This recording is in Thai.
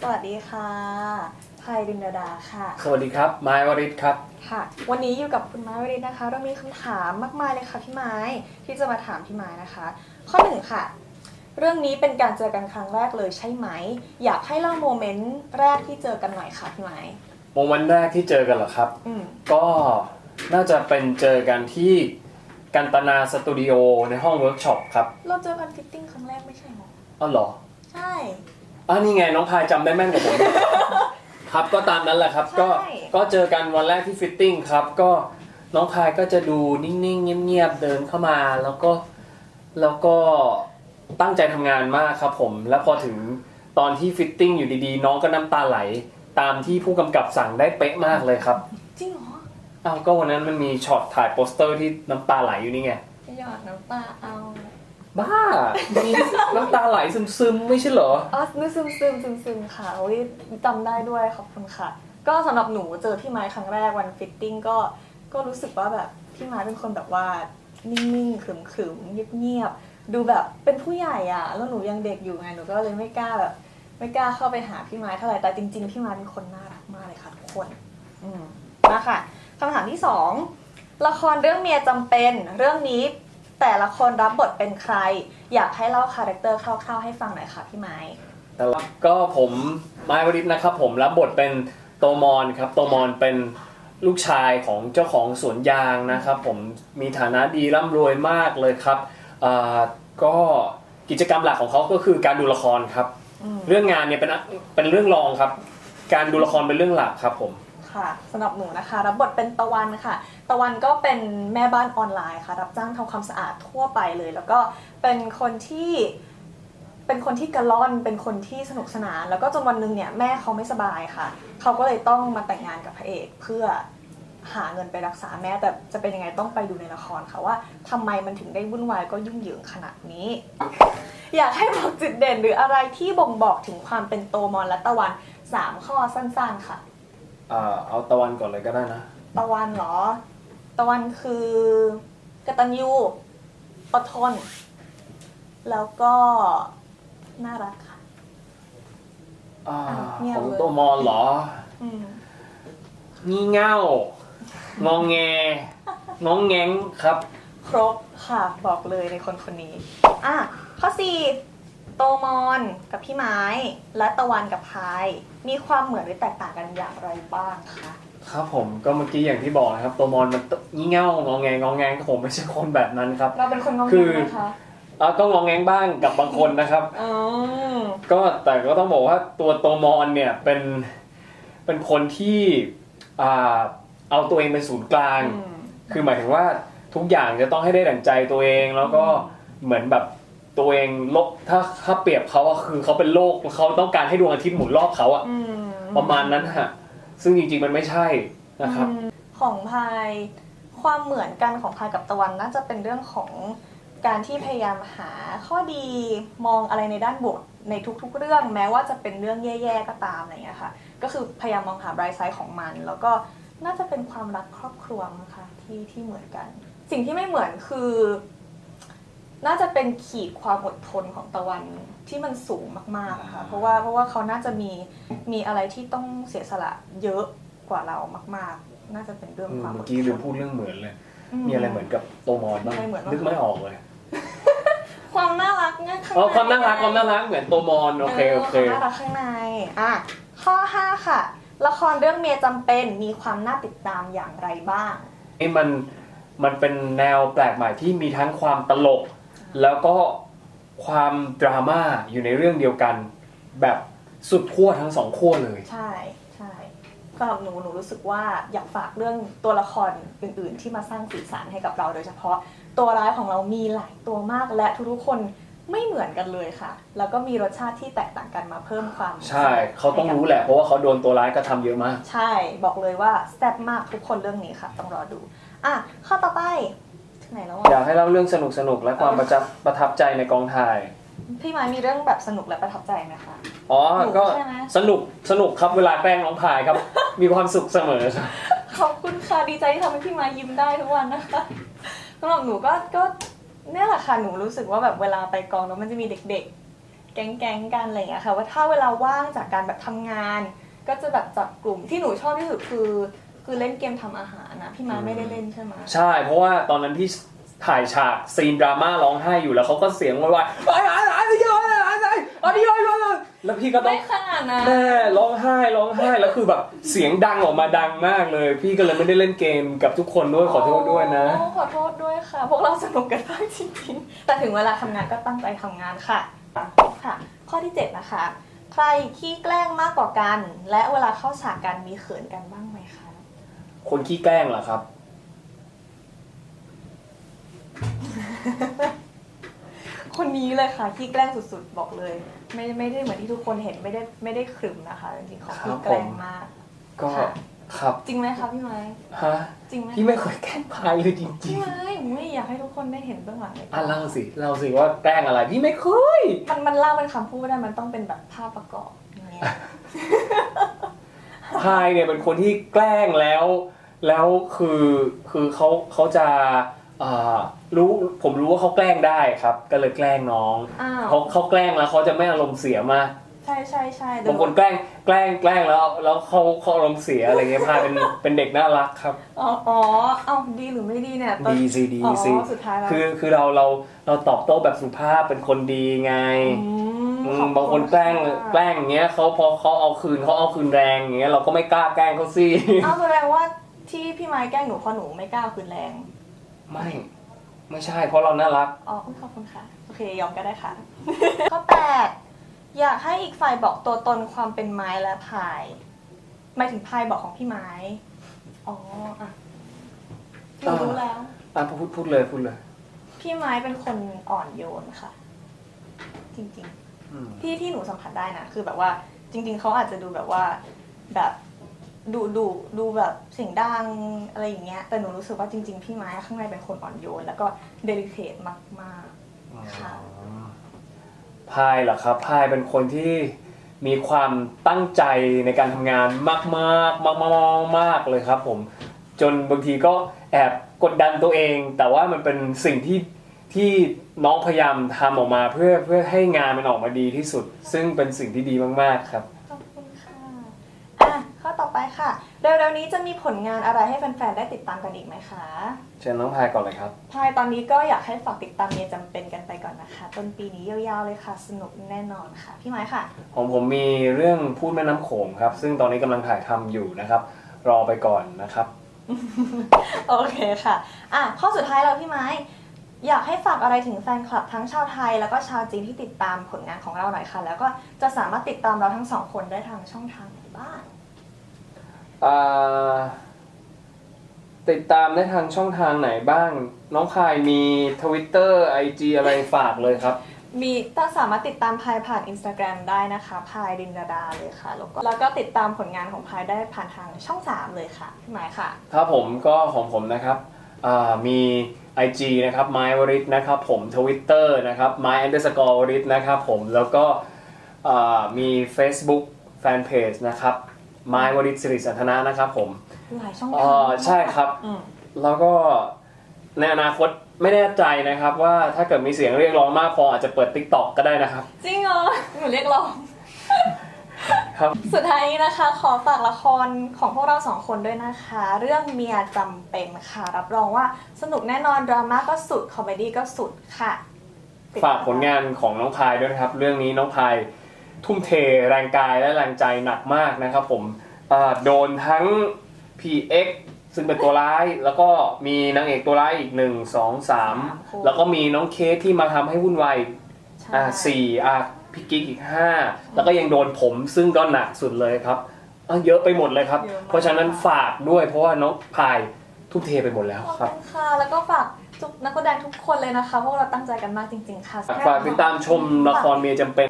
สวัสดีค่ะไพรินดาค่ะ สวัสดีครับไม้วริศครับ ค่ะ วันนี้อยู่กับคุณไม้วริศนะคะ เรามีคำถามมากมายเลยค่ะพี่ไม้ที่จะมาถามพี่ไม้นะคะ ข้อหนึ่งค่ะ เรื่องนี้เป็นการเจอกันครั้งแรกเลยใช่ไหม อยากให้เล่าโมเมนต์แรกที่เจอกันหน่อยค่ะพี่ไม้โมเมนต์แรกที่เจอกันเหรอครับ อืมก็น่าจะเป็นเจอกันที่กันตนาสตูดิโอในห้องเวิร์กช็อปครับเราเจอกันฟิตติ้งครั้งแรกไม่ใช่หรออ๋อเหรอ ใช่ อะนี่ไงน้องพายจำได้แม่นกว่าผม ครับก็ตามนั้นแหละครับ ก็ใช่ ก็เจอกันวันแรกที่ฟิตติ้งครับ ก็น้องพายก็จะดูนิ่งๆเงียบๆเดินเข้ามา แล้วก็แล้วก็ตั้งใจทำงานมากครับผม แล้วพอถึงตอนที่ฟิตติ้งอยู่ดีๆ น้องก็น้ำตาไหล ตามที่ผู้กำกับสั่งได้เป๊ะมากเลยครับจริงเหรออ้าวก็วันนั้นมันมีช็อตถ่ายโปสเตอร์ที่น้ำตาไหลอยู่นี่ไงจะหยอดน้ำตาเอา บ้ามีน้ำตาไหลซึมๆไม่ใช่เหรออ๋อนึกซึมซึมซึมซึมค่ะโอ้ยจำได้ด้วยขอบคุณค่ะ ก็สำหรับหนูเจอพี่ไม้ครั้งแรกวันฟิตติ้งก็ก็รู้สึกว่าแบบพี่ไม้เป็นคนแบบว่านิ่งๆขึมๆเงียบๆดูแบบเป็นผู้ใหญ่อะ แล้วหนูยังเด็กอยู่ไงหนูก็เลยไม่กล้าแบบไม่กล้าเข้าไปหาพี่ไม้เท่าไหร่แต่จริง ๆ พี่ไม้เป็นคนน่ารักมากเลยค่ะทุกคน อืมมาค่ะคำถามที่สองละครเรื่องเมียจำเป็นเรื่องนี้ แต่ละคนรับบทเป็นใคร อยากให้เล่าคาแรคเตอร์คร่าวๆให้ฟังหน่อยค่ะพี่ไม้แต่ว่าก็ผมไม้วริศนะครับผมรับบทเป็นโตมอนครับโตมอนเป็นลูกชายของเจ้าของสวนยางนะครับผมมีฐานะดีร่ำรวยมากเลยครับอ่าก็กิจกรรมหลักของเขาก็คือการดูละครครับ อืม เรื่องงานเนี่ยเป็นเป็นเรื่องรองครับ การดูละครเป็นเรื่องหลักครับผม ค่ะสำหรับหนูนะคะ รับบทเป็นตะวันค่ะ ตะวันก็เป็นแม่บ้านออนไลน์ค่ะ รับจ้างทำความสะอาดทั่วไปเลย แล้วก็เป็นคนที่เป็นคนที่กระล่อนเป็นคนที่สนุกสนาน แล้วก็จนวันหนึงเนี่ยแม่เขาไม่สบายค่ะ เขาก็เลยต้องมาแต่งงานกับพระเอกเพื่อหาเงินไปรักษาแม่แต่จะเป็นยังไงต้องไปดูในละครค่ะว่าทำไมมันถึงได้วุ่นวายก็ยุ่งเหยิงขนาดนี้ อยากให้บอกจุดเด่นหรืออะไรที่บ่งบอกถึงความเป็นโตมอนและตะวันสามข้อสั้นๆค่ะ อ่าเอาตะวันก่อนเลยก็ได้นะ ตะวันเหรอ ตะวันคือกตัญญูอดทน แล้วก็น่ารักค่ะ อ่าอะเงียบของเลยโตมอนเหรอ อืมงี่เง่างองแงงองแงงครับ ครบค่ะ บอกเลยในคนคนนี้ อะข้อสี่ โตมอนกับพี่ไม้ และตะวันกับพาย มีความเหมือนหรือแตกต่างกันอย่างไรบ้างคะ ครับผมก็เมื่อกี้อย่างที่บอกนะครับโตมอนมันงี่เง่างองแงงองแงงผมไม่ใช่คนแบบนั้นครับ เราเป็นคนงงคือๆนะคะอ่าก็งองแงงบ้างกับบางคนนะครับอืมก็แต่ก็ต้องบอกว่าตัวโตมอนเนี่ยเป็นเป็นคนที่อ่าเอาตัวเองเป็นศูนย์กลาง อืม คือหมายถึงว่าทุกอย่างจะต้องให้ได้ดั่งใจตัวเองแล้วก็เหมือนแบบ ตัวเองโลกถ้าถ้าเปรียบเขาอะคือเขาเป็นโลกเขาต้องการให้ดวงอาทิตย์หมุนรอบเขาอะอืมประมาณนั้นฮะซึ่งจริงๆมันไม่ใช่นะครับ อืมของพายความเหมือนกันของพายกับตะวันน่าจะเป็นเรื่องของการที่พยายามหาข้อดีมองอะไรในด้านบวกในทุกๆเรื่อง แม้ว่าจะเป็นเรื่องแย่ๆก็ตามอะไรอย่างเงี้ยค่ะ ก็คือพยายามมองหาไบรท์ไซด์ของมัน แล้วก็น่าจะเป็นความรักครอบครัวนะคะที่ที่เหมือนกัน สิ่งที่ไม่เหมือนคือ น่าจะเป็นขีดความอดทนของตะวันที่มันสูงมากๆอะค่ะเพราะว่าเพราะว่าเขาน่าจะมีมีอะไรที่ต้องเสียสละเยอะกว่าเรามาก ๆ น่าจะเป็นเรื่องอืมความเมื่อกี้ลืมพูดเรื่องเหมือนเลยอืมีอะไรเหมือนกับโตมอนบ้างอะไรเหมือนบ้างนึกไม่ออกเลยความน่ารักเนี่ยข้างอ๋อใน ความน่ารักความน่ารักเหมือนโตมอนโอเคโอเคความน่ารักข้างใน อะ ข้อ 5 ค่ะ ละครเรื่องเมียจำเป็นมีความน่าติดตามอย่างไรบ้าง นี่มันมันเป็นแนวแปลกใหม่ที่มีทั้งความตลก แล้วก็ความดราม่าอยู่ในเรื่องเดียวกัน แบบสุดขั้วทั้งสองขั้วเลย ใช่ใช่สำหรับหนูหนูรู้สึกว่าอยากฝากเรื่องตัวละครอื่น ๆ ที่มาสร้างสีสันให้กับเราโดยเฉพาะตัวร้ายของเรามีหลายตัวมากและทุกๆคนไม่เหมือนกันเลยค่ะ แล้วก็มีรสชาติที่แตกต่างกันมาเพิ่มความใช่เขาต้องรู้แหละเพราะว่าเขาโดนตัวร้ายกระทำเยอะมาก ใช่บอกเลยว่าแซ่บมากทุกคนเรื่องนี้ค่ะ ต้องรอดูอะข้อต่อไปถึง ไหนแล้วอยาอะกให้เล่าเรื่องสนุกสนุกๆและความประจับประทับใจในกองถ่าย พี่ไม้มีเรื่องแบบสนุกและประทับใจไหมคะ อ๋อหนูก็ใช่ไหม สนุกสนุกครับเวลาแกล้งน้องพายครับ มีความสุขเสมอครับขอบคุณค่ะดีใจที่ทำให้พี่ไม้ยิ้มได้ทุกวันนะคะสำหรับหนูก็ก็เนี่ยแหละค่ะหนูรู้สึกว่าแบบเวลาไปกองแล้วมันจะมีเด็กๆ แก๊งๆกันอะไรอย่างเงี้ยค่ะว่าถ้าเวลาว่างจากการแบบทำงาน ก็จะแบบจับกลุ่มที่หนูชอบที่สุดคือ คือเล่นเกมทำอาหารนะพี่มาไม่ได้เล่นใช่ไหมใช่ เพราะว่าตอนนั้นพี่ถ่ายฉากซีนดราม่าร้องไห้อยู่แล้วเขาก็เสียงวายวายไอ้ไอ้ไอ้ไม่อมไอ้ไอ้ไอ้ไม่ยอแล้วพี่ก็ต้องไม่ขนาดนะแม่ร้องไห้ร้องไห้แล้วคือแบบเสียงดังออกมาดังมากเลย พี่ก็เลยไม่ได้เล่นเกมกับทุกคนด้วยขอโทษด้วยนะขอโทษด้วยค่ะ พวกเราสนุกกันมากจริงๆแต่ถึงเวลาทำงานก็ตั้งใจทำงานค่ะค่ะ ข้อที่ 7 นะคะ ใครขี้แกล้งมากกว่ากัน และเวลาเข้าฉากกันมีเขินกันบ้างไหมคะ คนขี้แกล้งเหรอครับ คนนี้เลยค่ะขี้แกล้งสุดๆบอกเลย ไม่ไม่ได้เหมือนที่ทุกคนเห็นไม่ได้ไม่ได้ขรึมนะคะจริงๆเขาขี้แกล้งมาก ก็ค่ะ ครับจริงไหมคะพี่ไม้ฮะจริงไหมพี่ไม่เคยแกล้งพายเลยจริพี่งไม้ไม่อยากให้ทุกคนได้เห็นเบื้องหลังเลยๆอะเล่าสิเล่าสิว่าแกล้งอะไรพี่ไม่เคย มันมันเล่าเป็นคำพูดไม่ได้มันต้องเป็นแบบภาพประกอบอย่างเงี้ย พายเนี่ยเป็นคนที่แกล้งแล้ว แล้วคือคือเขาเขาจะอ่ารู้ผมรู้ว่าเขาแกล้งได้ครับ ก็เลยแกล้งน้องอ้าวเขาเขาแกล้งแล้วเขาจะไม่อารมณ์เสียมากใช่ใช่ใช่บางคนแกล้งแกล้งแกล้งแล้ว แล้วเขาเขาอารมณ์เสียอะไรเงี้ยพายเป็นเป็นเด็กน่ารักครับ อ๋ออ๋อเอ้าดีหรือไม่ดีเนี่ยตอนดีสิดีอ๋อสิสุดท้ายแล้วคือคือเราเราเราตอบโต้แบบสุภาพเป็นคนดีไงอืมอืขมอบณบางคนแกล้งค่ะแกล้งอย่างเงี้ยเขาพอเขาเอาคืนเขาเอาคืนแรงอย่างเงี้ยเราก็ไม่กล้าแกล้งเขาสิอ้าวแสดงว่า ที่พี่ไม้แกล้งหนูเพราะหนูไม่กล้าเอาคืนแรง ไม่ ไม่ใช่ เพราะเราน่ารัก อ๋ออุ๊ยขอบคุณค่ะ โอเค ยอมก็ได้ค่ะ ข้อแปดอยากให้อีกฝ่ายบอกตัวตนความเป็นไม้และพายหมายถึงพายบอกของพี่ไม้ อ๋ออะหนูรู้แล้ว อะพูดพูดเลยพูดเลยพี่ไม้เป็นคนอ่อนโยนค่ะ จริงอืมๆที่ที่หนูสัมผัสได้นะคือแบบว่าจริง ๆเขาอาจจะดูแบบว่าแบบ ดูดูดูแบบเสียงดังอะไรอย่างเงี้ย แต่หนูรู้สึกว่าจริง ๆ พี่ไม้ข้างในเป็นคนอ่อนโยน แล้วก็เดลิเคทมากค่ะ พายเหรอครับพายเป็นคนที่มีความตั้งใจในการทำงานมากมากมากมากมากๆเลยครับผม จนบางทีก็แอบกดดันตัวเอง แต่ว่ามันเป็นสิ่งที่ที่น้องพยายามทำออกมาเพื่อเพื่อให้งานมันออกมาดีที่สุด ซึ่งเป็นสิ่งที่ดีมากๆครับ ๆ ขอบคุณค่ะ อะ ข้อต่อไปค่ะ เร็วๆนี้จะมีผลงานอะไรให้แฟนๆ ได้ติดตามกันอีกไหมคะ เชิญน้องพายก่อนเลยครับ พายตอนนี้ก็อยากให้ฝากติดตามเมียจำเป็นกันไปก่อนนะคะ ต้นปีนี้ยาวๆเลยค่ะ สนุกแน่นอนค่ะ พี่ไม้ค่ะ ของผมมีเรื่องพูดแม่น้ำโขงครับ ซึ่งตอนนี้กำลังถ่ายทำอยู่นะครับ รอไปก่อนนะครับ โอเคค่ะ อะ ข้อสุดท้ายแล้วพี่ไม้ อยากให้ฝากอะไรถึงแฟนคลับทั้งชาวไทย แล้วก็ชาวจีนที่ติดตามผลงานของเราหน่อยค่ะ แล้วก็จะสามารถติดตามเราทั้งสองคนได้ทางช่องทางไหนบ้างอ่า ติดตามได้ทางช่องทางไหนบ้าง น้องพายมี Twitter IG อะไรฝากเลยครับ มีถ้าสามารถติดตามพายผ่าน Instagram ได้นะคะพายดินดาดาเลยค่ะ แล้วก็แล้วก็ติดตามผลงานของพายได้ผ่านทางช่อง 3 เลยค่ะพี่หมายค่ะ ครับผมก็ของผมนะครับอ่ามี IG นะครับ m y w r i t นะครับผม Twitter นะครับ my underscore w r i t นะครับผมแล้วก็อ่ามี Facebook Fanpage นะครับ my w r i t สิริสันทนะนะครับผมหลายช่องอ่ทางาใช่ครับ อืม แล้วก็ในอนาคตไม่แน่ใจนะครับ ว่าถ้าเกิดมีเสียงเรียกร้องมากพออาจจะเปิด TikTok ก็ได้นะครับ จริงเหรอ หนูเรียกร้อง ครับ สุดท้ายนี้นะคะ ขอฝากละครของพวกเราสองคนด้วยนะคะ เรื่องเมียจำเป็นค่ะ รับรองว่าสนุกแน่นอน ดราม่าก็สุด คอมเมดี้ก็สุดค่ะติดตมฝากผลงานของน้องพายด้วยนะครับ เรื่องนี้น้องพาย ทุ่มเทแรงกายและแรงใจหนักมากนะครับผมอ่าโดนทั้ง PX ซึ่งเป็นตัวร้ายแล้วก็มีนางเอกตัวร้ายอีกหนึ่งสองสามแล้วก็มีน้องเคสที่มาทำให้วุ่นวายใช่อ่าสี่อะพี่กิ๊กอีกห้าแล้วก็ยังโดนผมซึ่งก็หนักสุดเลยครับอะเยอะไปหมดเลยครับ เพราะฉะนั้นฝากด้วยเพราะว่าน้องพายทุ่มเทไปหมดแล้วขอบครับคุณค่ะแล้วก็ฝากทุกนักแสดงทุกคนเลยนะคะพวกเราตั้งใจกันมากจริง ๆ ค่ะ ฝากติดตามชมละครเมียจำเป็น